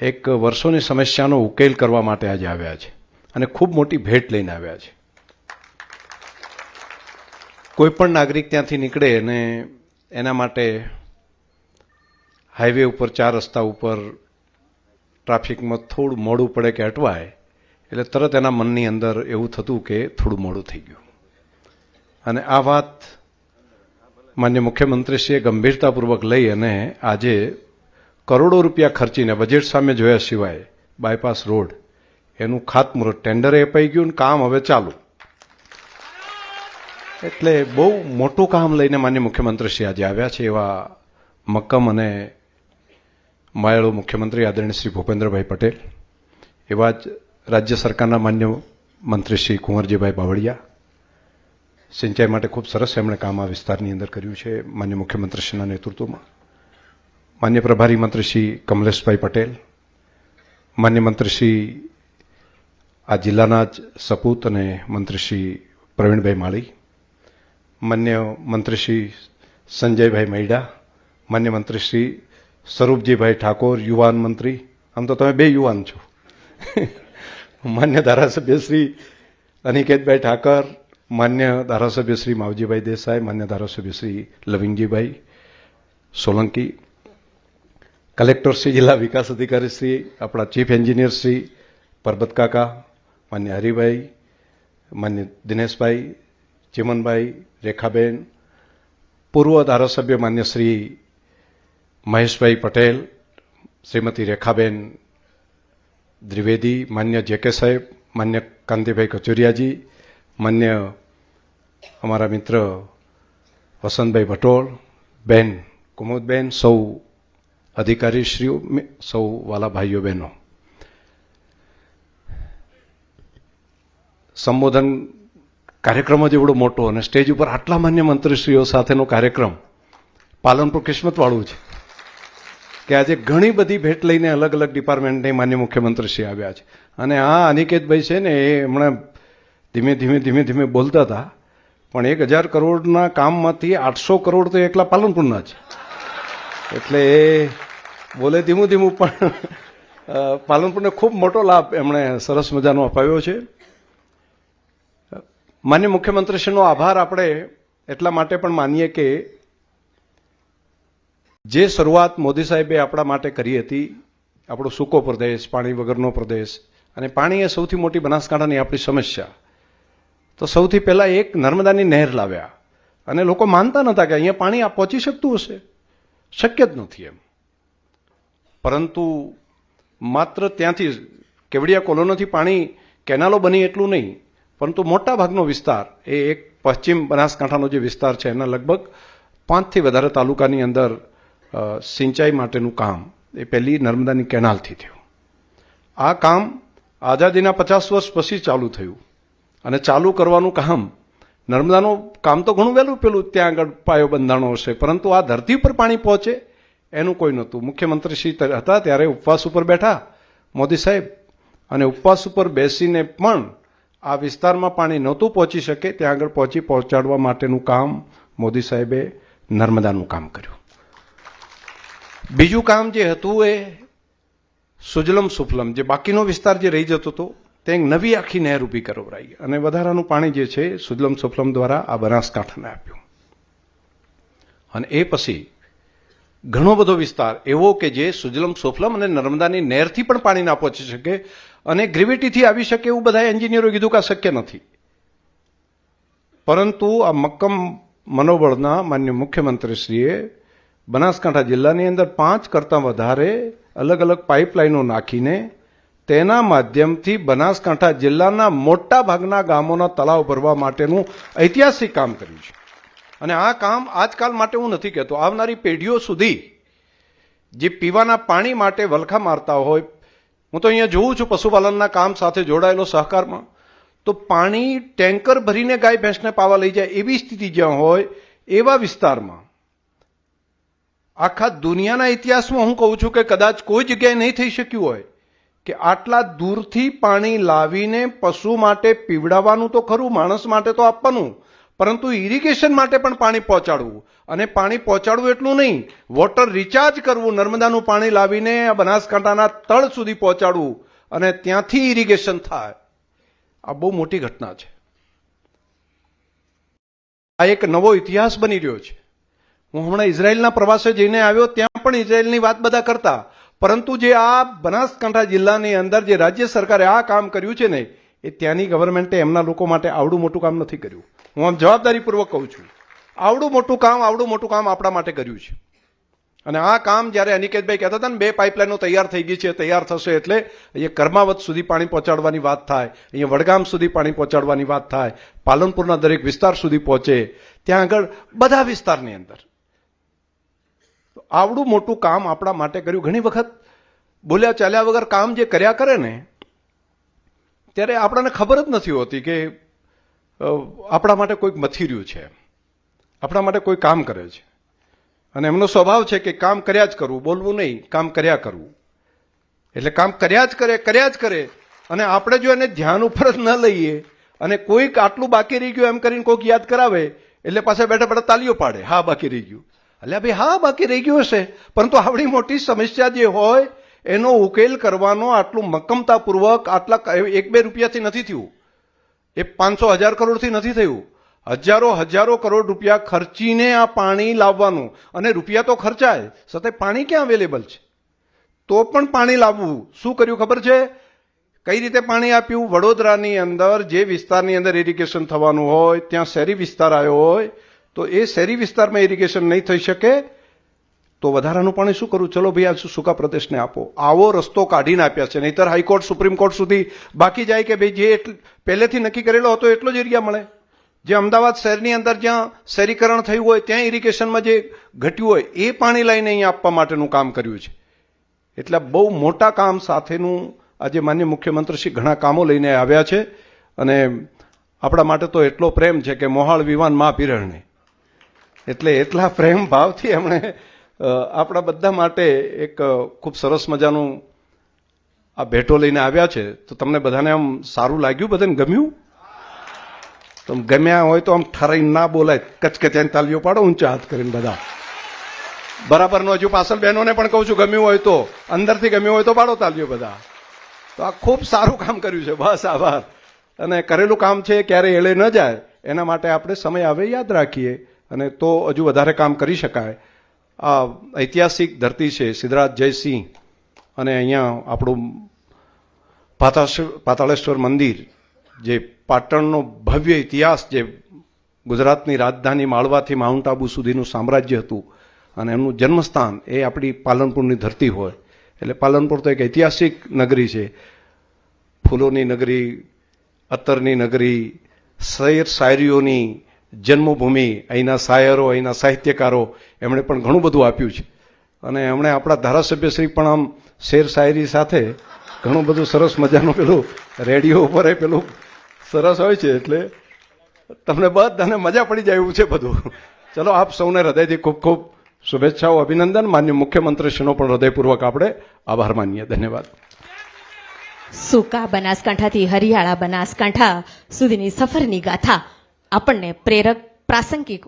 એક વર્ષોની સમસ્યાનો ઉકેલ કરવા માટે આજે આવ્યા છે અને ખૂબ મોટી ભેટ લઈને આવ્યા છે. કોઈ પણ નાગરિક ત્યાંથી નીકળે અને એના માટે હાઈવે ઉપર, ચાર રસ્તા ઉપર ટ્રાફિકમાં થોડું મોડું પડે કે અટવાય, એટલે તરત એના મનની અંદર એવું થતું કે થોડું મોડું થઈ ગયું. અને આ વાત માન્ય મુખ્યમંત્રીશ્રીએ ગંભીરતાપૂર્વક લઈ અને આજે કરોડો રૂપિયા ખર્ચીને બજેટ સામે જોયા સિવાય બાયપાસ રોડ, એનું ખાતમુહૂર્ત ટેન્ડરે અપાઈ ગયું ને કામ હવે ચાલુ. એટલે બહુ મોટું કામ લઈને માન્ય મુખ્યમંત્રીશ્રી આજે આવ્યા છે એવા મક્કમ અને માયાળુ મુખ્યમંત્રી આદરણીય શ્રી ભૂપેન્દ્રભાઈ પટેલ, એવા જ રાજ્ય સરકારના માન્ય મંત્રી શ્રી કુંવરજીભાઈ બાવળિયા. સિંચાઈ માટે ખૂબ સરસ એમણે કામ આ વિસ્તારની અંદર કર્યું છે માન્ય મુખ્યમંત્રીશ્રીના નેતૃત્વમાં. માન્ય પ્રભારી મંત્રી શ્રી કમલેશભાઈ પટેલ, માન્ય મંત્રી શ્રી આ જિલ્લાના જ સપૂત અને મંત્રી શ્રી પ્રવીણભાઈ માળી, માન્ય મંત્રી શ્રી સંજયભાઈ મૈડા, માન્ય મંત્રી શ્રી સ્વરૂપજીભાઈ ઠાકોર, યુવાન મંત્રી. આમ તો તમે બે યુવાન છો. માન્ય ધારાસભ્ય શ્રી અનિકેતભાઈ ઠાકર, માન્ય ધારાસભ્ય શ્રી માવજીભાઈ દેસાઈ, માન્ય ધારાસભ્ય શ્રી લવિંગજીભાઈ સોલંકી કલેક્ટર શ્રી, જિલ્લા વિકાસ અધિકારી શ્રી, આપણા ચીફ એન્જિનિયર શ્રી, પરબત કાકા, માન્ય હરિભાઈ, માન્ય દિનેશભાઈ, ચિમનભાઈ, રેખાબેન, પૂર્વ ધારાસભ્ય માન્ય શ્રી મહેશભાઈ પટેલ, શ્રીમતી રેખાબેન દ્વિવેદી, માન્ય જે કે સાહેબ, માન્ય કાંતિભાઈ કચોરિયાજી, માન્ય અમારા મિત્ર વસંતભાઈ ભટોળ, બેન કુમુદબેન, સૌ અધિકારીશ્રીઓ સૌ વાલા ભાઈઓ બહેનો. સંબોધન કાર્યક્રમ જ એવડો મોટો અને સ્ટેજ ઉપર આટલા માન્ય મંત્રીશ્રીઓ સાથેનો કાર્યક્રમ પાલનપુર કિસ્મતવાળું છે, કે આજે ઘણી બધી ભેટ લઈને અલગ અલગ ડિપાર્ટમેન્ટની માન્ય મુખ્યમંત્રીશ્રી આવ્યા છે. અને આ અનિકેતભાઈ છે ને, એ હમણાં ધીમે ધીમે ધીમે ધીમે બોલતા હતા, પણ એક હજાર કરોડના કામમાંથી આઠસો કરોડ તો એકલા પાલનપુરના છે એટલે એ બોલે ધીમું ધીમું, પણ પાલનપુરને ખૂબ મોટો લાભ એમણે સરસ મજાનો અપાવ્યો છે. માન્ય મુખ્યમંત્રીશ્રીનો આભાર આપણે એટલા માટે પણ માનીએ કે જે શરૂઆત મોદી સાહેબે આપણા માટે કરી હતી, આપણો સૂકો પ્રદેશ, પાણી વગરનો પ્રદેશ, અને પાણી એ સૌથી મોટી બનાસકાંઠાની આપણી સમસ્યા. તો સૌથી પહેલા એક નર્મદાની નહેર લાવ્યા. અને લોકો માનતા નહોતા કે અહીંયા પાણી આ પહોંચી શકતું હશે. શક્ય જ નથી એમ. પરંતુ માત્ર ત્યાંથી કેવડિયા કોલોનોથી પાણી કેનાલો બની એટલું નહીં, પરંતુ મોટા ભાગનો વિસ્તાર, એ એક પશ્ચિમ બનાસકાંઠાનો જે વિસ્તાર છે, એના લગભગ પાંચથી વધારે તાલુકાની અંદર સિંચાઈ માટેનું કામ એ પહેલી નર્મદાની કેનાલથી થયું. આ કામ આઝાદીના પચાસ વર્ષ પછી ચાલુ થયું અને ચાલુ કરવાનું કામ, નર્મદાનું કામ તો ઘણું વહેલું પેલું, ત્યાં આગળ પાયો બંધાણો હશે, પરંતુ આ ધરતી ઉપર પાણી પહોંચે એનું કોઈ નહોતું. મુખ્યમંત્રી શ્રી હતા ત્યારે ઉપવાસ ઉપર બેઠા મોદી સાહેબ. અને ઉપવાસ ઉપર બેસીને પણ આ વિસ્તારમાં પાણી નહોતું પહોંચી શકે, ત્યાં આગળ પહોંચી પહોંચાડવા માટેનું કામ મોદી સાહેબે નર્મદાનું કામ કર્યું. બીજું કામ જે હતું એ સુજલમ સુફલમ, જે બાકીનો વિસ્તાર જે રહી જતો હતો, તે નવી આખી નહેર ઊભી કરવરાઈ. અને વધારાનું પાણી જે છે, સુજલમ સુફલમ દ્વારા આ બનાસકાંઠાને આપ્યું. અને એ પછી ઘણો બધો વિસ્તાર એવો કે જે સુજલમ, સુફલમ અને નર્મદાની નહેરથી પણ પાણી ના પહોંચી શકે અને ગ્રેવિટીથી આવી શકે એવું બધા એન્જિનિયરો કીધું કે આ શક્ય નથી. પરંતુ આ મક્કમ મનોબળના માન્ય મુખ્યમંત્રીશ્રીએ બનાસકાંઠા જિલ્લાની અંદર પાંચ કરતાં વધારે અલગ અલગ પાઇપલાઇનો નાખીને તેના માધ્યમથી બનાસકાંઠા જિલ્લાના મોટા ભાગના ગામોના તળાવ ભરવા માટેનું ઐતિહાસિક કામ કર્યું છે. અને આ કામ આજકાલ માટે હું નથી કહેતો. આવનારી પેઢીઓ સુધી જે પીવાના પાણી માટે વલખા મારતા હોય, હું તો અહીંયા જોઉં છું પશુપાલનના કામ સાથે જોડાયેલો સહકારમાં, તો પાણી ટેન્કર ભરીને ગાય, ભેંસને પાવા લઈ જાય એવી સ્થિતિ જ્યાં હોય, એવા વિસ્તારમાં. આખા દુનિયાના ઇતિહાસમાં હું કહું છું કે કદાચ કોઈ જગ્યાએ નહીં થઈ શક્યું હોય કે આટલા દૂરથી પાણી લાવીને પશુ માટે પીવડાવવાનું તો ખરું, માણસ માટે તો આપવાનું. પરંતુ ઇરિગેશન માટે પણ પાણી પહોંચાડવું. અને પાણી પહોંચાડવું એટલું નહીં વોટર રિચાર્જ કરવું, નર્મદાનું પાણી લાવીને બનાસકાંઠાના તળ સુધી પહોંચાડવું અને ત્યાંથી ઇરિગેશન થાય. આ બહુ મોટી ઘટના છે. આ એક નવો ઇતિહાસ બની રહ્યો છે. હું હમણાં ઇઝરાયલના પ્રવાસે જઈને આવ્યો, ત્યાં પણ ઇઝરાયલની વાત બધા કરતા. પરંતુ જે આ બનાસકાંઠા જિલ્લાની અંદર જે રાજ્ય સરકારે આ કામ કર્યું છે ને, એ ત્યાંની ગવર્મેન્ટે એમના લોકો માટે આવડું મોટું કામ નથી કર્યું. હું આમ જવાબદારીપૂર્વક કહું છું, આવડું મોટું કામ આવડું મોટું કામ આપણા માટે કર્યું છે. અને આ કામ જ્યારે અનિકેતભાઈ કહેતા હતા ને બે પાઇપલાઇનો તૈયાર થઈ ગઈ છે, તૈયાર થશે એટલે અહીંયા કર્માવત સુધી પાણી પહોંચાડવાની વાત થાય, અહીંયા વડગામ સુધી પાણી પહોંચાડવાની વાત થાય, પાલનપુરના દરેક વિસ્તાર સુધી પહોંચે, ત્યાં આગળ બધા વિસ્તારની અંદર. આવડું મોટું કામ આપણા માટે કર્યું. ઘણી વખત બોલ્યા ચાલ્યા વગર કામ જે કર્યા કરે ને, ત્યારે આપણને ખબર જ નથી હોતી કે આપણા માટે કોઈક મથી છે. આપણા માટે કોઈ કામ કરે છે. અને એમનો સ્વભાવ છે કે કામ કર્યા જ કરવું બોલવું નહીં, કામ કર્યા કરવું એટલે કામ કર્યા જ કરે, કર્યા જ કરે. અને આપણે જો એને ધ્યાન ઉપર જ ન લઈએ અને કોઈક આટલું બાકી રહી ગયું એમ કરીને કોઈક યાદ કરાવે, એટલે પાછા બેઠા બેઠા તાલીઓ પાડે, હા, બાકી રહી ગયું. એટલે ભાઈ, હા, બાકી રહી ગયું હશે. પરંતુ આવડી મોટી સમસ્યા જે હોય, એનો ઉકેલ કરવાનો આટલું મક્કમતાપૂર્વક આટલા એક બે રૂપિયાથી નથી થયું. એ પાંચસો હજાર કરોડથી નથી થયું. હજારો હજારો કરોડ રૂપિયા ખર્ચીને આ પાણી લાવવાનું. અને રૂપિયા તો ખર્ચાય, સાથે પાણી ક્યાં અવેલેબલ છે? તો પણ પાણી લાવવું. શું કર્યું ખબર છે? કઈ રીતે પાણી આપ્યું? વડોદરાની અંદર જે વિસ્તારની અંદર ઇરિગેશન થવાનું હોય, ત્યાં શહેરી વિસ્તાર આવ્યો હોય, તો એ શહેરી વિસ્તારમાં ઇરિગેશન નહીં થઈ શકે. તો વધારાનું પાણી શું કરવું ચલો ભાઈ આ સૂકા પ્રદેશને આપો. આવો રસ્તો કાઢીને આપ્યા છે. નહીતર હાઈકોર્ટ, સુપ્રીમ કોર્ટ સુધી બાકી જાય કે ભાઈ જે પહેલેથી નક્કી કરેલો હતો એટલો જ એરિયા મળે. જે અમદાવાદ શહેરની અંદર જ્યાં શહેરીકરણ થયું હોય, ત્યાં ઇરિગેશનમાં જે ઘટ્યું હોય, એ પાણી લઈને અહીંયા આપવા માટેનું કામ કર્યું છે. એટલે બહુ મોટા કામ સાથેનું આજે માન્ય મુખ્યમંત્રીશ્રી ઘણા કામો લઈને આવ્યા છે. અને આપણા માટે તો એટલો પ્રેમ છે કે મોહાળ વિવાન મા પીરણને. એટલે એટલા પ્રેમ ભાવથી એમણે આપણા બધા માટે એક ખૂબ સરસ મજાનું આ ભેટો લઈને આવ્યા છે. તો તમને બધાને આમ સારું લાગ્યું? બધાને ગમ્યું? તો ગમ્યા હોય તો આમ ઠરાઈને ના બોલાય. કચકચાઈને તાલીઓ પાડો, ઊંચા હાથ કરીને બધા. બરાબર નો હજુ પાછળ બહેનોને પણ કહું છું, ગમ્યું હોય તો. અંદરથી ગમ્યું હોય તો પાડો તાલીઓ બધા. તો આ ખૂબ સારું કામ કર્યું છે. બસ, આભાર. અને કરેલું કામ છે ક્યારે એળે ન જાય. એના માટે આપણે સમય આવે, યાદ રાખીએ. અને તો હજુ વધારે કામ કરી શકાય. આ ઐતિહાસિક ધરતી છે સિદ્ધરાજ જયસિંહ અને અહીંયા આપણું પાતાળેશ્વર મંદિર, જે પાટણનો ભવ્ય ઇતિહાસ જે ગુજરાતની રાજધાની માળવાથી માઉન્ટ આબુ સુધીનું સામ્રાજ્ય હતું અને એમનું જન્મસ્થાન એ આપણી પાલનપુરની ધરતી હોય. એટલે પાલનપુર તો એક ઐતિહાસિક નગરી છે. ફૂલોની નગરી અત્તરની નગરી શેર શાયરીઓની જન્મભૂમિ, અહીંના શાયરો અહીંના સાહિત્યકારો, એમણે પણ ઘણું બધું આપ્યું છે. અને એમણે આપણા ધારાસભ્યશ્રી પણ આમ શેર શાયરી સાથે ઘણું બધું સરસ મજાનું પેલું રેડિયો ઉપર એ પેલું સરસ હોય છે એટલે તમને બધાને મજા પડી જાય એવું છે બધું. ચલો, આપ સૌને હૃદયથી ખૂબ ખૂબ શુભેચ્છાઓ, અભિનંદન. માન્ય મુખ્યમંત્રીશ્રીનો પણ હૃદયપૂર્વક આપણે આભાર માનીએ. ધન્યવાદ. સુકા બનાસકાંઠાથી હરિયાળા બનાસકાંઠા સુધીની સફરની ગાથા આપણને પ્રેરક પ્રાસંગિક